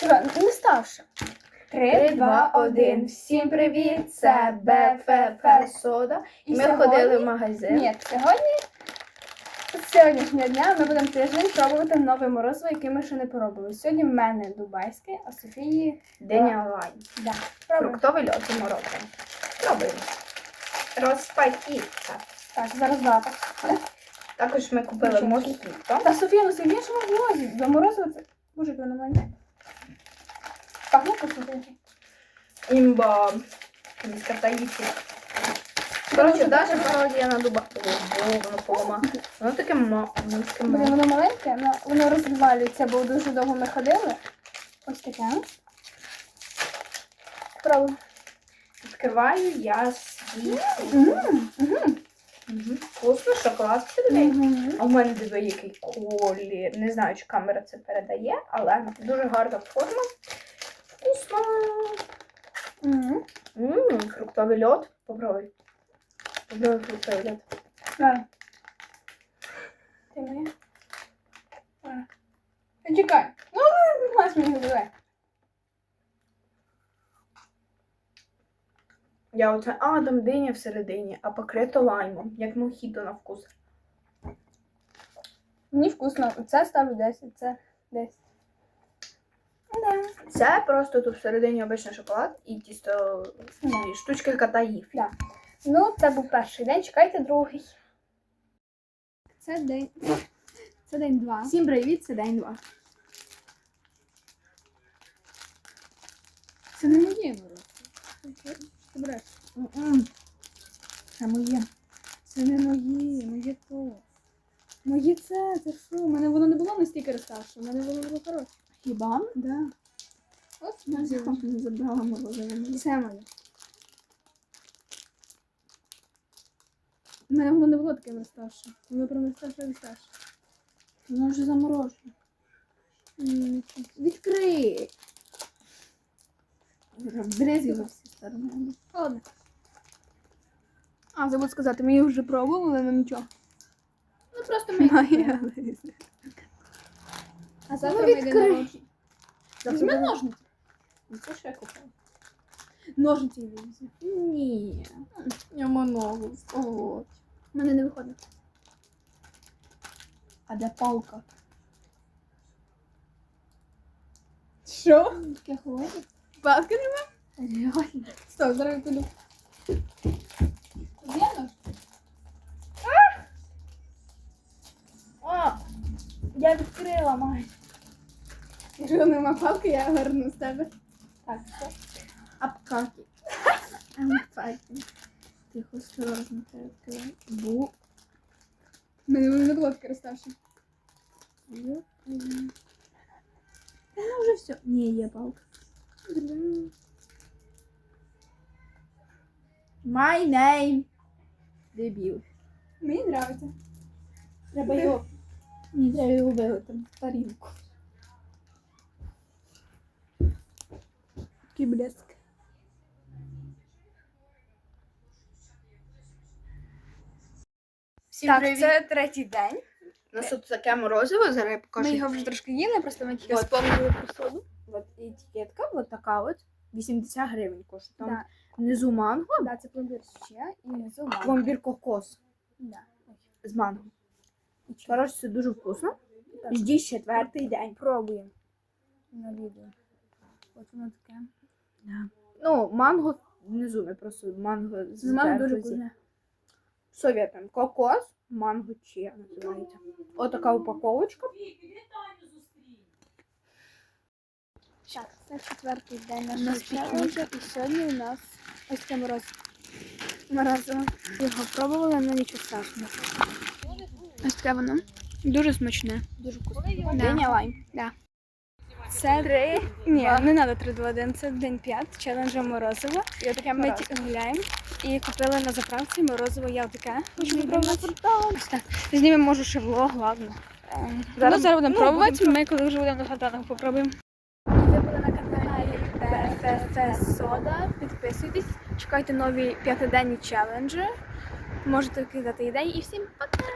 Чекай, не ставши. Три, два, один. Всім привіт! Це БФФ Сода. І ми сьогодні- ходили в магазин. Ні, сьогодні з сьогоднішнього дня ми будемо тиждень пробувати нове морозиво, яке ми ще не пробували. Сьогодні в мене дубайське, а Софії Диня лайн. да. Пробуємо. Фруктовий льод з морозом. Пробуємо. Розпаківка. Так, зараз запах. Також ми купили мохіто. Та Софія, ну сильніше в морозі. До морозива це дуже воно мене. Вкусно. Імба. Міська таїсі. Коротше, навіть пародія на дуба. О, воно полама. Воно таке ма. Воно таке Блін, ма. воно маленьке, але воно розвалюється, бо дуже довго ми ходили. Ось таке. Пробуй. Відкриваю я свій. Мгм, мгм. Мгм. Вкусно, шоколад всередині. Мгм. А у мене диви, який колір. Не знаю, чи камера це передає, але дуже гарна форма. Вкусно. Ммм, фруктовий льод. Попробуй. Попробуй фруктовий льод. Давай. Ти моя? Давай. Та Чекай. Ну, маєш мені давай. Я оце, а, там диня всередині, а покрито лаймом, як мохіто на вкус. Мені вкусно. Це ставлю 10, це 10. Да. Це просто тут всередині обичний шоколад і тісто і штучки катаїв. Да. Ну, це був перший день, чекайте другий. Це день. Це день два. Всім привіт, це день два. Це не моє мороз. Ти береш. Це моє. Це не моє, моє то. Моє це, це що? У мене воно не було настільки розставше, у мене воно було хороше. Хіба? Да. От Я не забрала морозиво. Це моє. У мене воно не було таким розставше. Воно прям розставше розставше. Воно вже заморожено. М, Відкрий. Бризги за всі сторони. Ладно. А, забув сказати, ми її вже пробували, але нічого. Ну просто А завтра ми йдемо на ножниці. Візьми ножниці. Ну, Це що я купила? Ножниці візьми. Ні. Я ногу вколоть. У мене не виходить. А де палка? Що? Таке холодне. Палки нема? Реально. Стоп, зараз я піду. Є нож? О, я відкрила май. Якщо нема палки, я верну з тебе. Так, все. Апкаки. Апкаки. Тихо, осторожно, треба відкривати. Бу. Мене не було таке. Та ну вже все. Ні, є палка. My name. Дебіл. Мені подобається. Треба його. Мені треба його вилити тарілку. Такий блеск. Всім Так, привіт. це третій день. У нас тут таке морозиво, зараз я покажу. Ми його вже трошки їли, просто ми тільки спомнили про соду. От етикетка, от така от. 80 гривень коштує. Там Да. внизу манго, Да, це пломбір ще і внизу манго. пломбір кокос Да. з манго. Коротше, це дуже вкусно. Ждіть четвертий день. Пробуємо на відео. От воно таке. Ну, манго внизу, ми просто манго з манго дуже вкусне. Советуємо. Кокос, манго чи називається. Отака упаковочка. Так, це четвертий день нашого пікнік. і сьогодні у нас ось таке мороз. Морозиво. Його пробували, але нічого страшного. Ось таке воно. Дуже смачне. Дуже вкусно. Да. Лайм. Це три. Ні, не треба 3 2 1, це день 5, челенджу морозиво. І отаке Ми морозиво. ті- гуляємо і купили на заправці морозиво я таке. Хочу попробувати. Ось так. Знімемо, може, ще влог, ладно. Ем, Зараз- ну, зараз будемо ну, пробувати, ми коли вже будемо на фонтанах попробуємо. Ви були на каналі ПФФ Сода. Підписуйтесь, чекайте нові п'ятиденні челенджі. Можете кидати ідеї і всім пока!